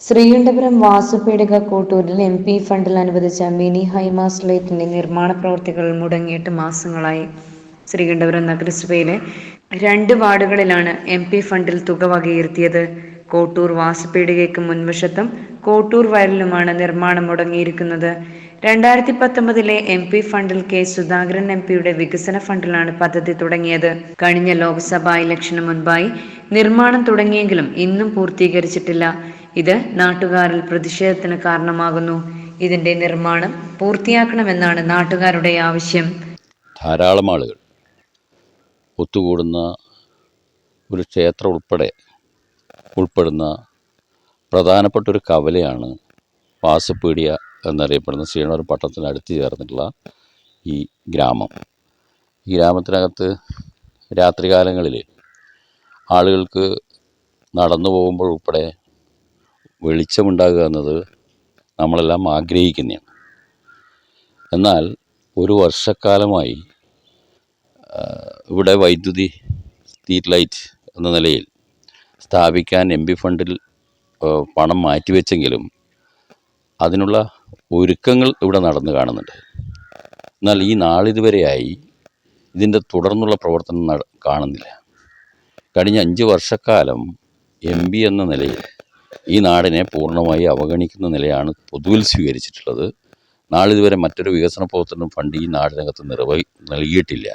ശ്രീകണ്ഠപുരം വാസുപേടിക കോട്ടൂരിൽ M P ഫണ്ടിൽ അനുവദിച്ച മിനി ഹൈമാസ് ലൈറ്റിന്റെ നിർമ്മാണ പ്രവർത്തികൾ മുടങ്ങിയിട്ട് മാസങ്ങളായി. ശ്രീകണ്ഠപുരം നഗരസഭയിലെ രണ്ട് വാർഡുകളിലാണ് എം പി ഫണ്ടിൽ തുക വകയിരുത്തിയത്. കോട്ടൂർ വാസുപേടികയ്ക്ക് മുൻവശത്തും കോട്ടൂർ വയലിലുമാണ് നിർമ്മാണം മുടങ്ങിയിരിക്കുന്നത്. രണ്ടായിരത്തി പത്തൊമ്പതിലെ എം പി ഫണ്ടിൽ കെ സുധാകരൻ എം പിയുടെ വികസന ഫണ്ടിലാണ് പദ്ധതി തുടങ്ങിയത്. കഴിഞ്ഞ ലോക്സഭാ ഇലക്ഷന് മുൻപായി നിർമ്മാണം തുടങ്ങിയെങ്കിലും ഇന്നും പൂർത്തീകരിച്ചിട്ടില്ല. ഇത് നാട്ടുകാരിൽ പ്രതിഷേധത്തിന് കാരണമാകുന്നു. ഇതിന്റെ നിർമ്മാണം പൂർത്തിയാക്കണമെന്നാണ് നാട്ടുകാരുടെ ആവശ്യം. ധാരാളം ആളുകൾ ഒത്തുകൂടുന്ന ഒരു ക്ഷേത്രം ഉൾപ്പെടെ ഉൾപ്പെടുന്ന പ്രധാനപ്പെട്ട ഒരു കവലയാണ് വാസപ്പീടിയ എന്നറിയപ്പെടുന്ന ശ്രീനഗർ പട്ടണത്തിന് അടുത്ത് ചേർന്നിട്ടുള്ള ഈ ഗ്രാമം. ഈ ഗ്രാമത്തിനകത്ത് രാത്രികാലങ്ങളിൽ ആളുകൾക്ക് നടന്നു പോകുമ്പോൾ ഉൾപ്പെടെ വെളിച്ചമുണ്ടാകുക എന്നത് നമ്മളെല്ലാം ആഗ്രഹിക്കുന്നതാണ്. എന്നാൽ ഒരു വർഷക്കാലമായി ഇവിടെ വൈദ്യുതി സ്ട്രീറ്റ് ലൈറ്റ് എന്ന നിലയിൽ സ്ഥാപിക്കാൻ എം ഫണ്ടിൽ പണം മാറ്റിവെച്ചെങ്കിലും അതിനുള്ള ഒരുക്കങ്ങൾ ഇവിടെ നടന്നു കാണുന്നുണ്ട്. എന്നാൽ ഈ നാളിതുവരെയായി ഇതിന്റെ തുടർന്നുള്ള പ്രവർത്തനം കാണുന്നില്ല. കഴിഞ്ഞ അഞ്ച് വർഷക്കാലം എം പി എന്ന നിലയിൽ ഈ നാടിനെ പൂർണമായി അവഗണിക്കുന്ന നിലയാണ് പൊതുവിൽ സ്വീകരിച്ചിട്ടുള്ളത്. നാളിതുവരെ മറ്റൊരു വികസന പ്രവർത്തനം ഫണ്ട് ഈ നാടിനകത്ത് നിർവഹി നൽകിയിട്ടില്ല.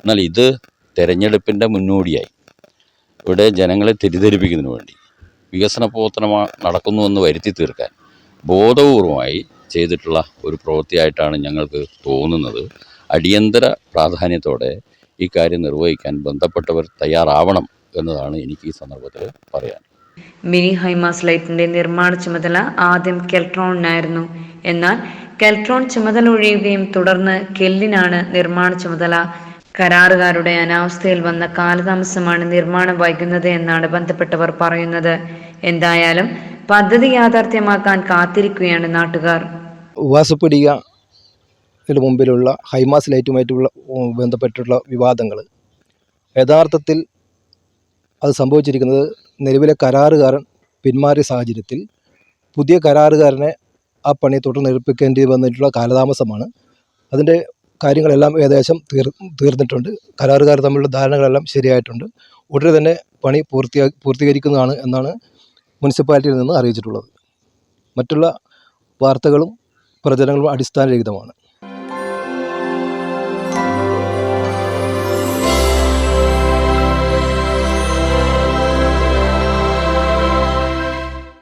എന്നാൽ ഇത് തെരഞ്ഞെടുപ്പിന്റെ മുന്നോടിയായി. ഇവിടെ ജനങ്ങളെ തെറ്റിദ്ധരിപ്പിക്കുന്നതിന് വേണ്ടി വികസന പ്രവർത്തനമാണ് നടക്കുന്നുവെന്ന് വരുത്തി തീർക്കാൻ ബോധപൂർവമായി ചെയ്തിട്ടുള്ള ഒരു പ്രവൃത്തിയായിട്ടാണ് ഞങ്ങൾക്ക് തോന്നുന്നത്. അടിയന്തര പ്രാധാന്യത്തോടെ ഈ കാര്യം നിർവഹിക്കാൻ ബന്ധപ്പെട്ടവർ തയ്യാറാവണം എന്നതാണ് എനിക്ക് ഈ സന്ദർഭത്തിൽ പറയാൻ. മിനി ഹൈമാസ് ലൈറ്റിന്റെ നിർമ്മാണ ചുമതല ആദ്യം കെൽട്രോണിനായിരുന്നു. എന്നാൽ കെൽട്രോൺ ചുമതല ഒഴിയുകയും തുടർന്ന് കെല്ലിനാണ് നിർമ്മാണ ചുമതല കരാറുകാരുടെ അനാവസ്ഥയിൽ വന്ന കാലതാമസമാണ് നിർമ്മാണം വൈകുന്നത് എന്നാണ് ബന്ധപ്പെട്ടവർ പറയുന്നത്. എന്തായാലും പദ്ധതി യാഥാർത്ഥ്യമാക്കാൻ കാത്തിരിക്കുകയാണ് നാട്ടുകാർ. വാസപ്പടിക മുമ്പിലുള്ള ഹൈമാസ് ലൈറ്റുമായിട്ടുള്ള ബന്ധപ്പെട്ടുള്ള വിവാദങ്ങൾ. യഥാർത്ഥത്തിൽ അത് സംഭവിച്ചിരിക്കുന്നത് നിലവിലെ കരാറുകാരൻ പിന്മാറിയ സാഹചര്യത്തിൽ പുതിയ കരാറുകാരനെ ആ പണി തുടർന്ന് ഏൽപ്പിക്കേണ്ടി വന്നിട്ടുള്ള കാലതാമസമാണ്. അതിന്റെ കാര്യങ്ങളെല്ലാം ഏകദേശം തീർ തീർന്നിട്ടുണ്ട്. കരാറുകാർ തമ്മിലുള്ള ധാരണകളെല്ലാം ശരിയായിട്ടുണ്ട്. ഉടനെ തന്നെ പണി പൂർത്തിയാ പൂർത്തീകരിക്കുന്നതാണ് എന്നാണ് മുനിസിപ്പാലിറ്റിയിൽ നിന്ന് അറിയിച്ചിട്ടുള്ളത്. മറ്റുള്ള വാർത്തകളും പ്രചരണങ്ങളും അടിസ്ഥാനരഹിതമാണ്.